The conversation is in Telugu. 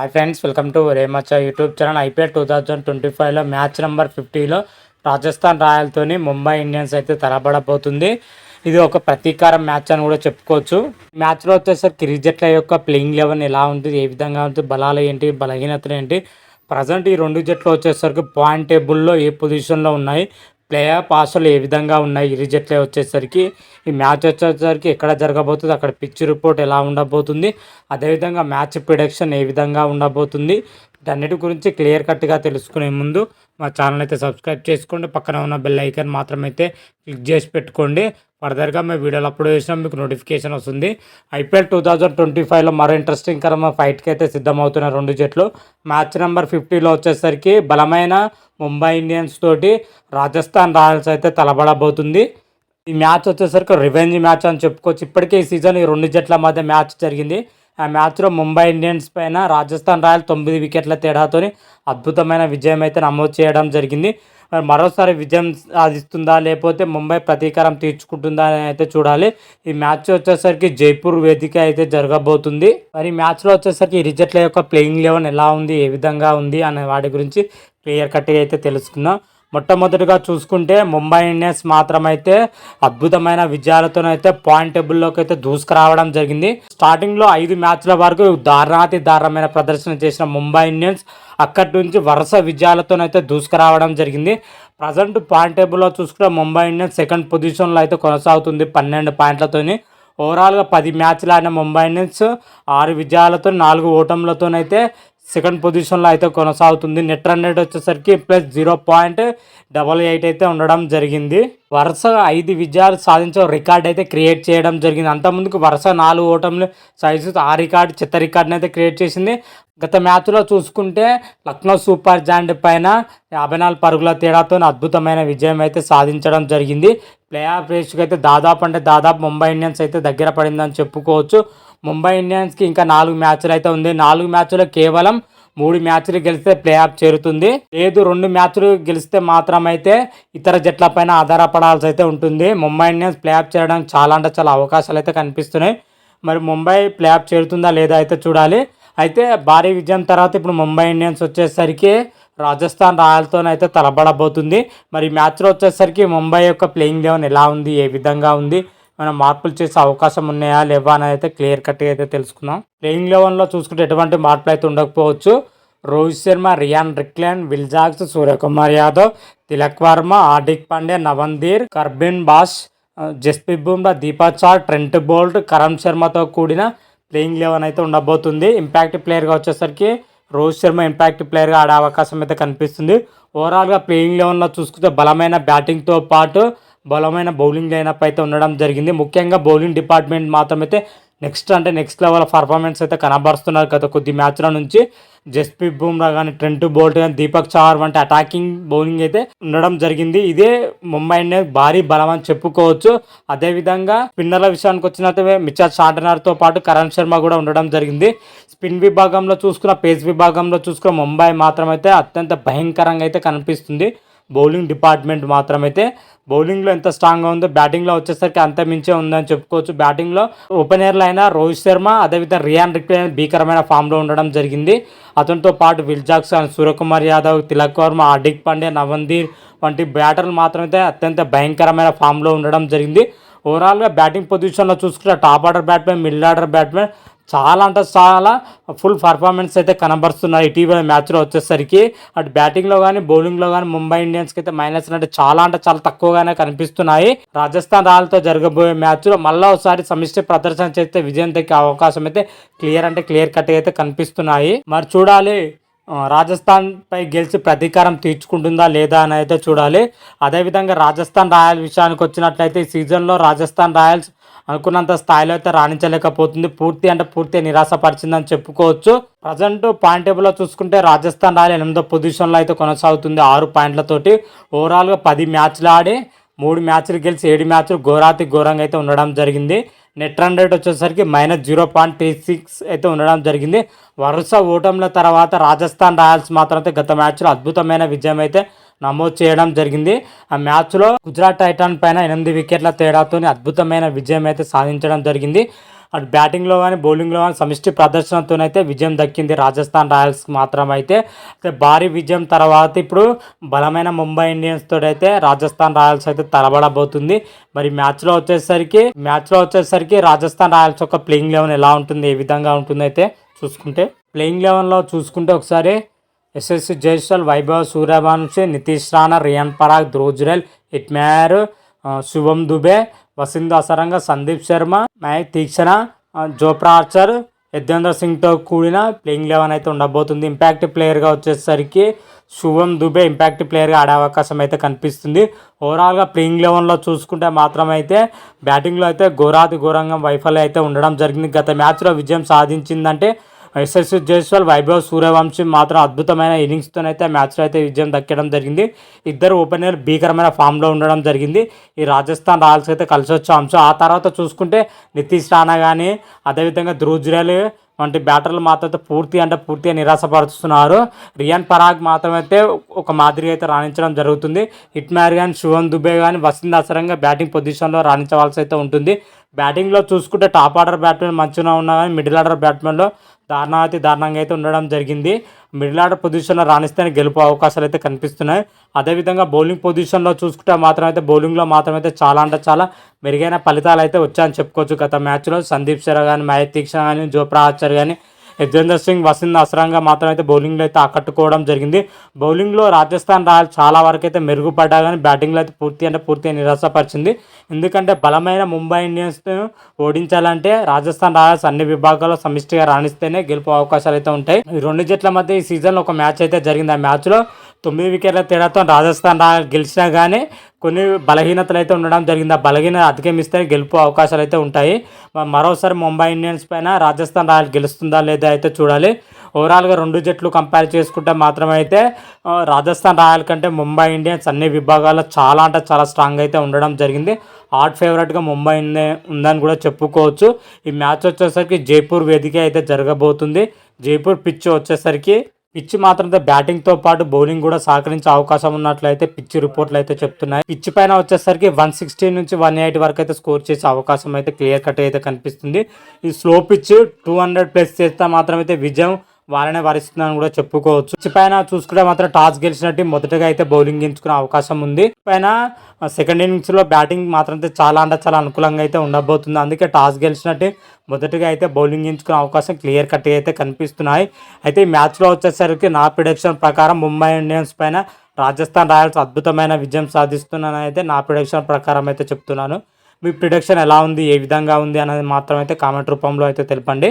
Hi friends welcome to Remaccha YouTube channel IPL two thousand twenty ఫైవ్లో మ్యాచ్ నెంబర్ ఫిఫ్టీలో రాజస్థాన్ రాయల్తోని ముంబై ఇండియన్స్ అయితే తలబడబోతుంది ఇది ఒక ప్రతీకారం మ్యాచ్ అని కూడా చెప్పుకోవచ్చు. మ్యాచ్లో వచ్చేసరికి క్రికెట్ల యొక్క ప్లేయింగ్ లెవెన్ ఎలా ఉంటుంది ఏ విధంగా ఉంటుంది బలాలు ఏంటి బలహీనతలు ఏంటి? ప్రజెంట్ ఈ రెండు జట్లు వచ్చేసరికి పాయింట్ టేబుల్లో ఏ పొజిషన్లో ఉన్నాయి? ప్లేయర్ ఆఫ్ ఆశలు ఏ విధంగా ఉన్నాయి రిజెక్ట్లే వచ్చేసరికి ఈ మ్యాచ్ వచ్చేసరికి ఎక్కడ జరగబోతుంది అక్కడ పిచ్ రిపోర్ట్ ఎలా ఉండబోతుంది అదేవిధంగా మ్యాచ్ ప్రిడక్షన్ ఏ విధంగా ఉండబోతుంది వీటన్నిటి గురించి క్లియర్ కట్గా తెలుసుకునే ముందు మా ఛానల్ అయితే సబ్స్క్రైబ్ చేసుకోండి పక్కన ఉన్న బెల్ ఐకాన్ మాత్రమైతే క్లిక్ చేసి పెట్టుకోండి. ఫర్దర్గా మేము వీడియోలు అప్లోడ్ చేసినా మీకు నోటిఫికేషన్ వస్తుంది. ఐపీఎల్ టూ థౌజండ్ ట్వంటీ ఫైవ్లో మరో ఇంట్రెస్టింగ్ కరమ ఫైట్కి అయితే సిద్ధమవుతున్న రెండు జట్లు. మ్యాచ్ నెంబర్ ఫిఫ్టీలో వచ్చేసరికి బలమైన ముంబై ఇండియన్స్ తోటి రాజస్థాన్ రాయల్స్ అయితే తలబడబోతుంది. ఈ మ్యాచ్ వచ్చేసరికి రివెంజ్ మ్యాచ్ అని చెప్పుకోవచ్చు. ఇప్పటికే ఈ సీజన్ ఈ రెండు జట్ల మధ్య మ్యాచ్ జరిగింది. ఆ మ్యాచ్లో ముంబై ఇండియన్స్ పైన రాజస్థాన్ రాయల్ తొమ్మిది వికెట్ల తేడాతోని అద్భుతమైన విజయం అయితే నమోదు చేయడం జరిగింది. మరి మరోసారి విజయం సాధిస్తుందా లేకపోతే ముంబై ప్రతీకారం తీర్చుకుంటుందా అని అయితే చూడాలి. ఈ మ్యాచ్ వచ్చేసరికి జైపూర్ వేదిక అయితే జరగబోతుంది. మరి ఈ మ్యాచ్లో వచ్చేసరికి ఈ రిజట్ల యొక్క ప్లేయింగ్ లెవెన్ ఎలా ఉంది ఏ విధంగా ఉంది అనే వాటి గురించి క్లియర్ కట్గా అయితే తెలుసుకుందాం. మొట్టమొదటిగా చూసుకుంటే ముంబై ఇండియన్స్ మాత్రమైతే అద్భుతమైన విజయాలతోనైతే పాయింట్ టేబుల్లోకి అయితే దూసుకురావడం జరిగింది. స్టార్టింగ్లో ఐదు మ్యాచ్ల వరకు దారుణాతి దారుణమైన ప్రదర్శన చేసిన ముంబై ఇండియన్స్ అక్కడి నుంచి వరుస విజయాలతోనైతే దూసుకురావడం జరిగింది. ప్రజెంట్ పాయింట్ టేబుల్లో చూసుకుంటే ముంబై ఇండియన్స్ సెకండ్ పొజిషన్లో అయితే కొనసాగుతుంది పన్నెండు పాయింట్లతోని. ఓవరాల్గా పది మ్యాచ్లు ఆడిన ముంబై ఇండియన్స్ ఆరు విజయాలతో నాలుగు ఓటములతోనైతే సెకండ్ పొజిషన్లో అయితే కొనసాగుతుంది. నెట్ రన్ రేట్ వచ్చేసరికి plus zero point double eight అయితే ఉండడం జరిగింది. వరుస ఐదు విజయాలు సాధించే రికార్డ్ అయితే క్రియేట్ చేయడం జరిగింది. అంతకుముందుకు వరుస నాలుగు ఓటములు సైజు ఆ రికార్డు చెత్త రికార్డుని అయితే క్రియేట్ చేసింది. గత మ్యాచ్లో చూసుకుంటే లక్నో సూపర్ జాయింట్ పైన యాభై నాలుగు పరుగుల తేడాతో అద్భుతమైన విజయం అయితే సాధించడం జరిగింది. ప్లే ఆఫ్ రేస్కి అయితే దాదాపు అంటే దాదాపు ముంబై ఇండియన్స్ అయితే దగ్గర పడిందని చెప్పుకోవచ్చు. ముంబై ఇండియన్స్కి ఇంకా నాలుగు మ్యాచ్లు అయితే ఉంది. నాలుగు మ్యాచ్లో కేవలం మూడు మ్యాచ్లు గెలిస్తే ప్లే ఆఫ్ చేరుతుంది. లేదు రెండు మ్యాచ్లు గెలిస్తే మాత్రమైతే ఇతర జట్లపైన ఆధారపడాల్సి అయితే ఉంటుంది. ముంబై ఇండియన్స్ ప్లే ఆఫ్ చేయడానికి చాలా అంటే చాలా అవకాశాలు అయితే కనిపిస్తున్నాయి. మరి ముంబై ప్లే ఆఫ్ చేరుతుందా లేదా అయితే చూడాలి. అయితే భారీ విజయం తర్వాత ఇప్పుడు ముంబై ఇండియన్స్ వచ్చేసరికి రాజస్థాన్ రాయల్తోనైతే తలబడబోతుంది. మరి మ్యాచ్లో వచ్చేసరికి ముంబై యొక్క ప్లేయింగ్ లెవెన్ ఎలా ఉంది? ఏ విధంగా ఉంది? మనం మార్పులు చేసే అవకాశం ఉన్నాయా లేవా అని అయితే క్లియర్ కట్గా అయితే తెలుసుకుందాం. ప్లేయింగ్ లెవెన్లో చూసుకుంటే ఎటువంటి మార్పులు అయితే ఉండకపోవచ్చు. Rohit Sharma Ryan Rickelton Will Jacks Suryakumar Yadav Tilak Varma Hardik Pandey Naman Dhir Corbin Bosch Jasprit Bumrah Deepak Chahar Trent Boult Karan శర్మతో కూడిన ప్లేయింగ్ లెవెన్ అయితే ఉండబోతుంది. ఇంపాక్ట్ ప్లేయర్గా వచ్చేసరికి రోహిత్ శర్మ ఇంపాక్ట్ ప్లేయర్గా ఆడే అవకాశం అయితే కనిపిస్తుంది. ఓవరాల్గా ప్లేయింగ్ లెవెన్లో చూసుకుంటే బలమైన బ్యాటింగ్తో పాటు బలమైన బౌలింగ్ లైనప్ అయితే ఉండడం జరిగింది. ముఖ్యంగా బౌలింగ్ డిపార్ట్మెంట్ మాత్రమైతే నెక్స్ట్ అంటే నెక్స్ట్ లెవెల్ పర్ఫార్మెన్స్ అయితే కనబరుస్తున్నారు గత కొద్ది మ్యాచ్ల నుంచి. జస్ప్రీత్ బుమ్రా కానీ ట్రెంట్ బోల్ట్ కానీ దీపక్ చార్ వంటి అటాకింగ్ బౌలింగ్ అయితే ఉండడం జరిగింది. ఇదే ముంబై భారీ బలం అని చెప్పుకోవచ్చు. అదేవిధంగా స్పిన్నర్ల విషయానికి వచ్చినట్టే మిచల్ షార్టనర్తో పాటు కరణ్ శర్మ కూడా ఉండడం జరిగింది. స్పిన్ విభాగంలో చూసుకున్న పేస్ విభాగంలో చూసుకున్న ముంబై మాత్రమైతే అత్యంత భయంకరంగా అయితే కనిపిస్తుంది. బౌలింగ్ డిపార్ట్మెంట్ మాత్రమైతే బౌలింగ్లో ఎంత స్ట్రాంగ్గా ఉందో బ్యాటింగ్లో వచ్చేసరికి అంత మించే ఉందని చెప్పుకోవచ్చు. బ్యాటింగ్లో ఓపెనర్లు అయినా రోహిత్ శర్మ అదేవిధంగా రియాన్ రిక్లే భీకరమైన ఫామ్లో ఉండడం జరిగింది. అతనితో పాటు విల్ అని సూర్యకుమార్ యాదవ్ తిలక్ వర్మ హార్దిక్ పాండే నవందీర్ వంటి బ్యాటర్లు మాత్రమే అత్యంత భయంకరమైన ఫామ్లో ఉండడం జరిగింది. ఓవరాల్గా బ్యాటింగ్ పొజిషన్లో చూసుకుంటే top order batsmen middle order batsmen చాలా అంటే చాలా ఫుల్ పర్ఫార్మెన్స్ అయితే కనబరుస్తున్నారు ఇటీవల మ్యాచ్లో వచ్చేసరికి అటు బ్యాటింగ్లో కానీ బౌలింగ్లో కానీ ముంబై ఇండియన్స్కి అయితే మైనస్ అంటే చాలా అంటే చాలా తక్కువగానే కనిపిస్తున్నాయి. రాజస్థాన్ రాయల్తో జరగబోయే మ్యాచ్లో మళ్ళీ ఒకసారి సమిష్టి ప్రదర్శన చేస్తే విజయం దక్కే అవకాశం అయితే క్లియర్ అంటే క్లియర్ కట్ అయితే కనిపిస్తున్నాయి. మరి చూడాలి రాజస్థాన్ పై గెలిచి ప్రతీకారం తీర్చుకుంటుందా లేదా అని అయితే చూడాలి. అదేవిధంగా రాజస్థాన్ రాయల్ విషయానికి వచ్చినట్లయితే ఈ సీజన్లో రాజస్థాన్ రాయల్స్ అనుకున్నంత స్థాయిలో అయితే రాణించలేకపోతుంది. పూర్తి అంటే పూర్తి నిరాశపరిచిందని చెప్పుకోవచ్చు. ప్రజెంట్ పాయింట్ టేబుల్లో చూసుకుంటే రాజస్థాన్ రాయల్ ఎనిమిదో పొజిషన్లో అయితే కొనసాగుతుంది ఆరు పాయింట్లతోటి. ఓవరాల్గా పది మ్యాచ్లు ఆడి మూడు మ్యాచ్లు గెలిచి ఏడు మ్యాచ్లు ఘోరాతి ఘోరంగా అయితే ఉండడం జరిగింది. నెట్ రన్ రేట్ వచ్చేసరికి minus zero point three six అయితే ఉండడం జరిగింది. వరుస ఓటంల తర్వాత రాజస్థాన్ రాయల్స్ మాత్రం అయితే గత మ్యాచ్లో అద్భుతమైన విజయం అయితే నమోదు చేయడం జరిగింది. ఆ మ్యాచ్లో గుజరాత్ టైటాన్ పైన ఎనిమిది వికెట్ల తేడాతో అద్భుతమైన విజయం అయితే సాధించడం జరిగింది. అటు బ్యాటింగ్లో కానీ బౌలింగ్లో కానీ సమిష్టి ప్రదర్శనతోనైతే విజయం దక్కింది రాజస్థాన్ రాయల్స్ మాత్రం అయితే భారీ విజయం తర్వాత ఇప్పుడు బలమైన ముంబై ఇండియన్స్ తోటి అయితే రాజస్థాన్ రాయల్స్ అయితే తలబడబోతుంది. మరి మ్యాచ్లో వచ్చేసరికి మ్యాచ్లో వచ్చేసరికి రాజస్థాన్ రాయల్స్ యొక్క ప్లేయింగ్ లెవెన్ ఎలా ఉంటుంది ఏ విధంగా ఉంటుంది అయితే చూసుకుంటే. ప్లేయింగ్ లెవెన్లో చూసుకుంటే ఒకసారి ఎస్ఎస్సి Jaiswal Vaibhav Suryavanshi Nitish Rana Riyan Parag ధ్రోజ్రెల్ Hetmyer Shubham Dube Wanindu Hasaranga Sandeep Sharma Maheesh Theekshana Jofra Archer Yuzvendra సింగ్తో కూడిన ప్లేయింగ్ లెవెన్ అయితే ఉండబోతుంది. ఇంపాక్ట్ ప్లేయర్గా వచ్చేసరికి శుభం దుబే ఇంపాక్ట్ ప్లేయర్గా ఆడే అవకాశం అయితే కనిపిస్తుంది. ఓవరాల్గా ప్లేయింగ్ లెవెన్లో చూసుకుంటే మాత్రం అయితే బ్యాటింగ్లో అయితే ఘోరాతి ఘోరంగా వైఫల్యం అయితే ఉండడం జరిగింది. గత మ్యాచ్లో విజయం సాధించిందంటే ఎస్ఎస్ జైస్వాల్ వైభవ్ సూర్యవంశీ మాత్రం అద్భుతమైన ఇన్నింగ్స్తోనైతే మ్యాచ్లో అయితే విజయం దక్కడం జరిగింది. ఇద్దరు ఓపెనర్ భీకరమైన ఫామ్లో ఉండడం జరిగింది. ఈ రాజస్థాన్ రాయల్స్ అయితే కలిసి వచ్చే అంశం. ఆ తర్వాత చూసుకుంటే నితీష్ రాణా కానీ అదేవిధంగా ధ్రువ్ జురేల్ వంటి బ్యాటర్లు మాత్రం పూర్తి అంటే పూర్తిగా నిరాశపరుస్తున్నారు. రియాన్ పరాగ్ మాత్రం అయితే ఒక మాదిరిగా అయితే రాణించడం జరుగుతుంది. హిట్ మ్యార్ కానీ శివన్ దుబే కానీ వసంత్ అసరంగా బ్యాటింగ్ పొజిషన్లో రాణించవలసి అయితే ఉంటుంది. బ్యాటింగ్లో చూసుకుంటే టాప్ ఆర్డర్ బ్యాట్మెన్ మంచిగా ఉన్నా కానీ మిడిల్ ఆర్డర్ బ్యాట్మెన్లో దారుణాతి దారుణంగా అయితే ఉండడం జరిగింది. మిడిల్ ఆర్డర్ పొజిషన్లో రాణిస్తేనే గెలుపు అవకాశాలు అయితే కనిపిస్తున్నాయి. అదేవిధంగా బౌలింగ్ పొజిషన్లో చూసుకుంటే మాత్రం అయితే బౌలింగ్లో మాత్రం అయితే చాలా అంటే చాలా మెరుగైన ఫలితాలు అయితే వచ్చాయని చెప్పుకోవచ్చు. గత మ్యాచ్లో సందీప్ శర కానీ మహేష్ దీక్ష కానీ జోప్రా ఆచర్ కానీ యజ్వేందర్ సింగ్ వసంత్ అసరంగా మాత్రం అయితే బౌలింగ్లో అయితే ఆకట్టుకోవడం జరిగింది. బౌలింగ్లో రాజస్థాన్ రాయల్స్ చాలా వరకు అయితే మెరుగుపడ్డా కానీ బ్యాటింగ్లో అయితే పూర్తి అంటే పూర్తిగా నిరాశపరిచింది. ఎందుకంటే బలమైన ముంబై ఇండియన్స్ ఓడించాలంటే రాజస్థాన్ రాయల్స్ అన్ని విభాగాల్లో సమిష్టిగా రాణిస్తేనే గెలుపు అవకాశాలు అయితే ఉంటాయి. ఈ రెండు జట్ల మధ్య ఈ సీజన్లో ఒక మ్యాచ్ అయితే జరిగింది. ఆ మ్యాచ్లో తొమ్మిది వికెట్ల తేడాతో రాజస్థాన్ రాయల్ గెలిచినా కానీ కొన్ని బలహీనతలు అయితే ఉండడం జరిగింది. ఆ బలహీనత అధిగమిస్తే గెలుపు అవకాశాలు అయితే ఉంటాయి మరోసారి ముంబై ఇండియన్స్ పైన రాజస్థాన్ రాయల్ గెలుస్తుందా లేదా అయితే చూడాలి. ఓవరాల్గా రెండు జట్లు కంపేర్ చేసుకుంటే మాత్రమైతే అయితే రాజస్థాన్ రాయల్ కంటే ముంబై ఇండియన్స్ అన్ని విభాగాల్లో చాలా అంటే చాలా స్ట్రాంగ్ అయితే ఉండడం జరిగింది. హాట్ ఫేవరెట్గా ముంబై ఉందని కూడా చెప్పుకోవచ్చు. ఈ మ్యాచ్ వచ్చేసరికి జైపూర్ వేదిక అయితే జరగబోతుంది. జైపూర్ పిచ్ వచ్చేసరికి పిచ్ మాత్రం బ్యాటింగ్తో పాటు బౌలింగ్ కూడా సహకరించే అవకాశం ఉన్నట్లయితే పిచ్ రిపోర్ట్లు అయితే చెప్తున్నాయి. పిచ్ పైన వచ్చేసరికి వన్ సిక్స్టీ నుంచి వన్ ఎయిటీ వరకు అయితే స్కోర్ చేసే అవకాశం అయితే క్లియర్ కట్ అయితే కనిపిస్తుంది. ఈ slow pitch two hundred plus చేస్తే మాత్రం అయితే విజయం వాళ్ళనే వరిస్తుందని కూడా చెప్పుకోవచ్చు. పిచ్ పైన చూసుకుంటే మాత్రం టాస్ గెలిచినట్టు మొదటగా అయితే బౌలింగ్ ఎంచుకునే అవకాశం ఉంది. పైన సెకండ్ ఇన్నింగ్స్లో బ్యాటింగ్ మాత్రం అయితే చాలా అంటే చాలా అనుకూలంగా అయితే ఉండబోతుంది. అందుకే టాస్ గెలిచినట్టు మొదటగా అయితే బౌలింగ్ ఎంచుకునే అవకాశం క్లియర్ కట్ అయితే కనిపిస్తున్నాయి. అయితే ఈ మ్యాచ్లో వచ్చేసరికి నా ప్రిడిక్షన్ ప్రకారం ముంబై ఇండియన్స్ పైన రాజస్థాన్ రాయల్స్ అద్భుతమైన విజయం సాధిస్తున్నానని అయితే నా ప్రిడిక్షన్ ప్రకారం అయితే చెప్తున్నాను. మీ ప్రిడిక్షన్ ఎలా ఉంది? ఏ విధంగా ఉంది? అనేది మాత్రం అయితే కామెంట్ రూపంలో అయితే తెలపండి.